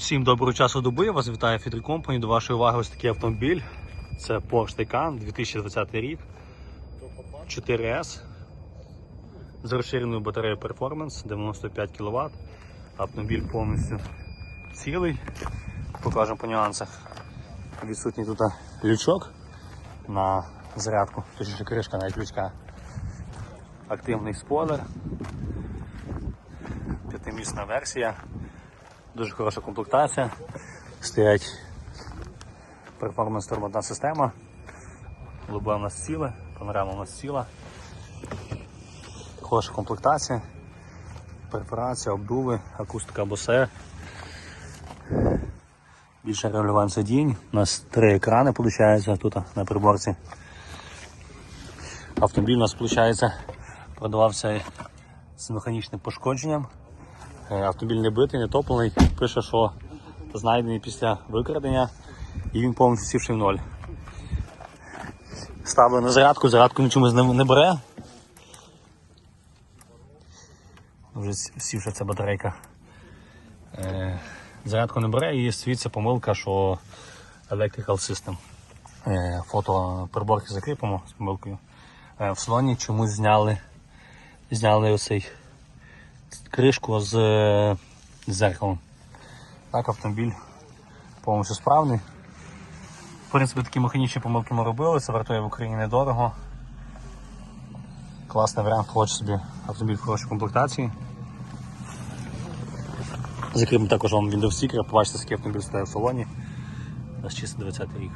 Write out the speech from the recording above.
Всім доброго часу доби. Вас вітає Фідрі Компані. До вашої уваги ось такий автомобіль. Це Porsche Taycan 2020 рік. 4S з розширеною батареєю Performance 95 кВт. Автомобіль повністю цілий. Покажемо по нюансах. Відсутній тут лючок на зарядку, точніше кришка навіть лючка. Активний спойлер. П'ятимісна версія. Дуже хороша комплектація. Стоять перформанс тормозна система. Лобе у нас ціле, панорама у нас ціла. Хороша комплектація. Перфорація, обдуви, акустика босе. Більше регулювань сидінь. У нас три екрани виходить тут на приборці. Автомобіль у нас виходить, продавався з механічним пошкодженням. Е, Автомобіль не битий, не топлений. Пише, що знайдений після викрадення і він повністю сівший в ноль. Ставлю на зарядку, зарядку чомусь не, бере. Вже сівша ця батарейка. Е, зарядку не бере і світиться помилка, що Electrical System. Е, фото приборки закріпимо з помилкою. В салоні чомусь зняли, зняли оцей кришку з зеркалом. Так, автомобіль повністю справний. В принципі, такі механічні помилки ми робили, це вартує в Україні недорого. Класний варіант, хоче собі автомобіль в хорошій комплектації. Закріпимо також вам Windows Sticker, побачите, який автомобіль стоїть в салоні. У нас чисто 20 рік.